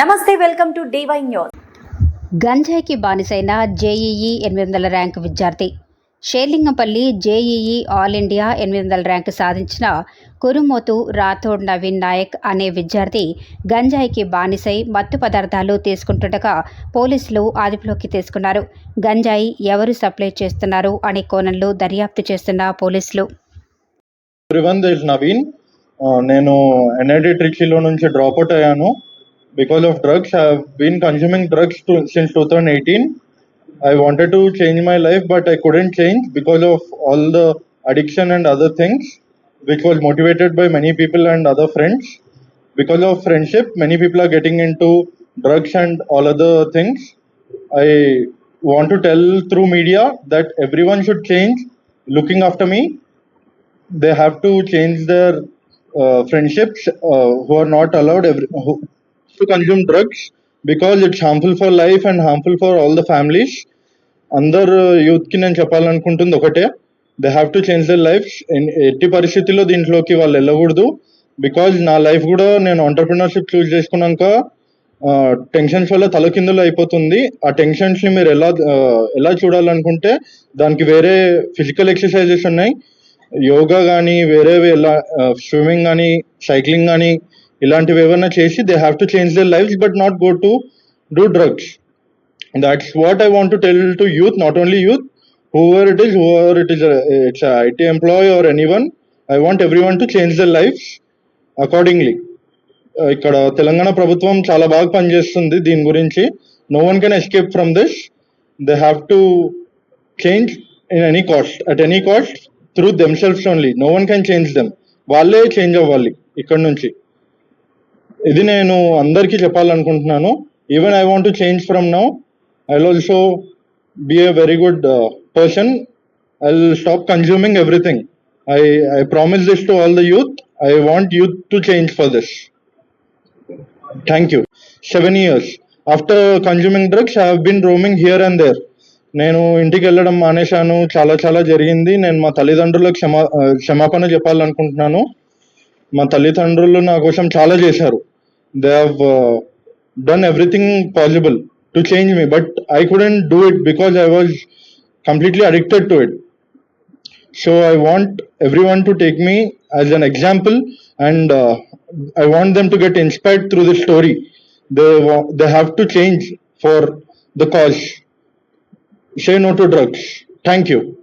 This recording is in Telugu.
నమస్తే వెల్కమ్ టు డివై న్యూస్. గంజాయికి బానిసైన జేఈఈ ఎనిమిది వందల ర్యాంకు విద్యార్థి. షేర్లింగంపల్లి జేఈఈ ఆల్ ఇండియా ఎనిమిది వందల ర్యాంకు సాధించిన కురుమోతు రాథోడ్ నవీన్ నాయక్ అనే విద్యార్థి గంజాయికి బానిసై మత్తు పదార్థాలు తీసుకుంటుండగా పోలీసులు అదుపులోకి తీసుకున్నారు. గంజాయి ఎవరు సప్లై చేస్తున్నారు అనే కోణంలో దర్యాప్తు చేస్తున్న పోలీసులు. నవీన్ నేను ఎన్ఐటి ట్రిచీలో నుంచి డ్రాప్ అవుట్ అయ్యాను. because of drugs. I've been consuming drugs to, since 2018. I wanted to change my life, but I couldn't change because of all the addiction and other things, which was motivated by many people and other friends. Because of friendship, many people are getting into drugs and all other things. I want to tell through media that everyone should change looking after me. They have to change their uh, friendships uh, who are not allowed every, who, to consume drugs because it's harmful for life and harmful for all the families అందరు యూత్కి నేను చెప్పాలనుకుంటుంది ఒకటే. They have to change their life ఎట్టి పరిస్థితుల్లో దీంట్లోకి వాళ్ళు వెళ్ళకూడదు. బికాజ్ నా లైఫ్ కూడా నేను ఆంటర్ప్రినర్షిప్ చూస్ చేసుకున్నాక టెన్షన్స్ వల్ల తలకిందులు అయిపోతుంది. ఆ టెన్షన్స్ని మీరు ఎలా ఎలా చూడాలనుకుంటే దానికి వేరే ఫిజికల్ ఎక్సర్సైజెస్ ఉన్నాయి. యోగా కానీ వేరే ఎలా స్విమ్మింగ్ కానీ సైక్లింగ్ కానీ ఇలాంటివి ఏమైనా చేసి they have to change their life but not go to do drugs that's what I want to tell to youth not only youth whoever it is, whoever it is, a, it's a IT employee or anyone. I want everyone to change their lives accordingly. Uh, ఇక్కడ తెలంగాణ ప్రభుత్వం చాలా బాగా పనిచేస్తుంది దీని గురించి. No one can escape from this they have to change in any cost at any cost through themselves only no one can change them వాళ్ళే చేంజ్ అవ్వాలి ఇక్కడ నుంచి. ఇది నేను అందరికీ చెప్పాలనుకుంటున్నాను. Even I want to change from now I also be a very good person I stop consuming everything I I promise this to all the youth I want youth to change for this thank you seven years after consuming drugs I have been roaming here and there నేను ఇంటికి వెళ్ళడం మానేశాను. చాలా చాలా జరిగింది. నేను మా తల్లిదండ్రులకు క్షమా క్షమాపణ చెప్పాలనుకుంటున్నాను. మా తల్లిదండ్రులు నా కోసం చాలా చేశారు. They have uh, done everything possible to change me, but I couldn't do it because I was completely addicted to it. So I want everyone to take me as an example, and uh, I want them to get inspired through this story. They wa- they have to change for the cause. Say no to drugs. Thank you.